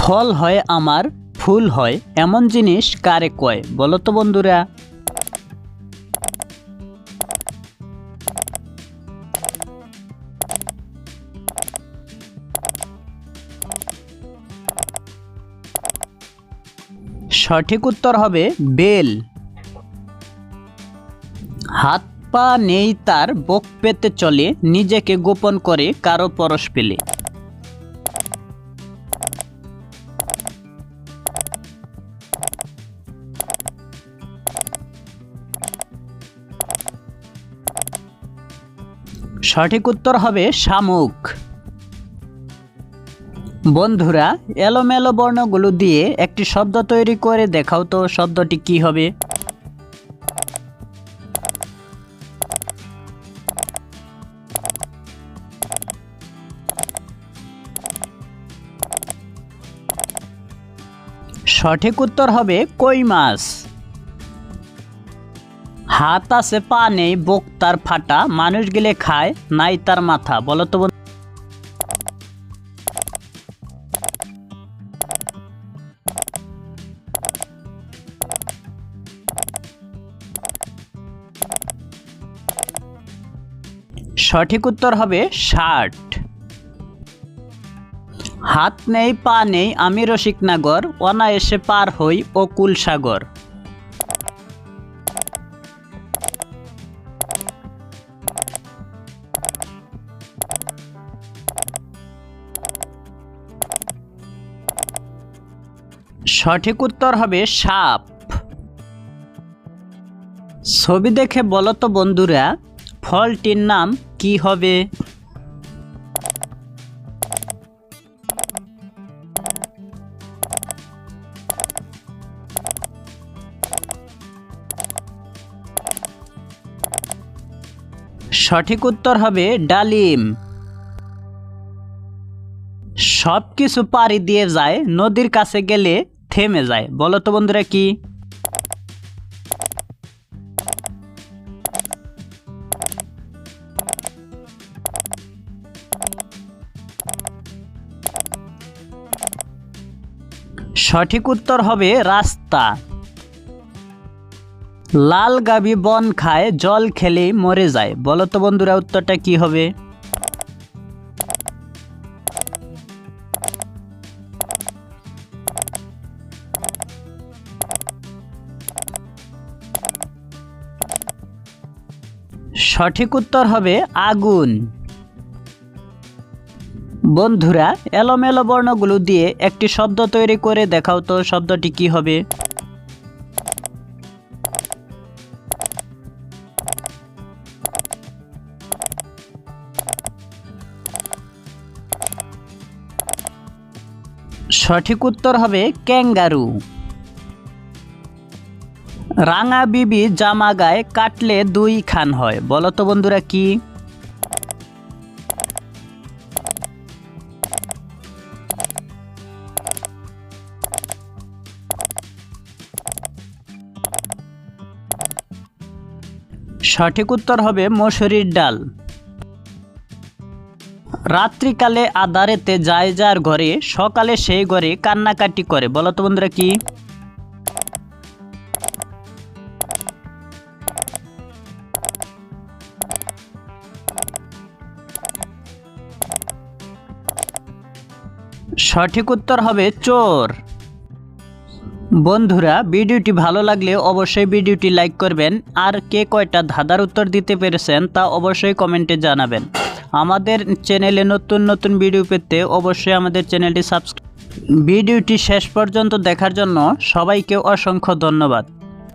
ফল হয় আমার, ফুল হয়, এমন জিনিস কারে কয়? বলো তো বন্ধুরা। সঠিক উত্তর হবে বেল। হাত পা নেই তার, বক পেতে চলে, নিজেকে গোপন করে কারও পরশ পেলে। সঠিক উত্তর হবে শামুক। বন্ধুরা, এলোমেলো বর্ণগুলো দিয়ে একটি শব্দ তৈরি করে দেখাও তো শব্দটি কি হবে। সঠিক উত্তর হবে কই মাছ। হাত আছে পা নেই, বুক তার ফাটা। মানুষ গেলে খায়, নাই তার মাথা। বলো তো সঠিক উত্তর হবে ষাট। হাত নেই, পা নেই, আমি রসিক নাগর অনায়াসে পার হই ও কুল সাগর। সঠিক উত্তর হবে সাপ। ছবি দেখে বলো তো বন্ধুরা, ফলটির নাম কি হবে? সঠিক উত্তর হবে ডালিম। সব কিছু পাড়ি দিয়ে যায় নদীর কাছে গেলে থেমে যায়। বলো তো বন্ধুরা কি? সঠিক উত্তর হবে রাস্তা। লাল গাবি বন খায়, জল খেলে মরে যায়। বলো তো বন্ধুরা উত্তরটা কি হবে? সঠিক উত্তর হবে আগুন। বন্ধুরা, এলোমেলো বর্ণগুলো দিয়ে একটি শব্দ তৈরি করে দেখাও তো শব্দটি কি হবে। সঠিক উত্তর হবে ক্যাঙ্গারু। রাঙা বিবি জামা গায়ে কাটলে দুই খান হয়। বলো তো বন্ধুরা কি? সঠিক উত্তর হবে মসুরির ডাল। রাত্রিকালে আদারেতে যায় যার ঘরে, সকালে সেই ঘরে কান্নাকাটি করে। বলো তো বন্ধুরা কি? সঠিক উত্তর হবে চোর। বন্ধুরা, ভিডিওটি ভালো লাগলে অবশ্যই ভিডিওটি লাইক করবেন। আর কে কয়টা ধাঁধার উত্তর দিতে পেরেছেন তা অবশ্যই কমেন্টে জানাবেন। আমাদের চ্যানেলে নতুন নতুন ভিডিও পেতে অবশ্যই আমাদের চ্যানেলটি সাবস্ক্রাইব ভিডিওটি শেষ পর্যন্ত দেখার জন্য সবাইকে অসংখ্য ধন্যবাদ।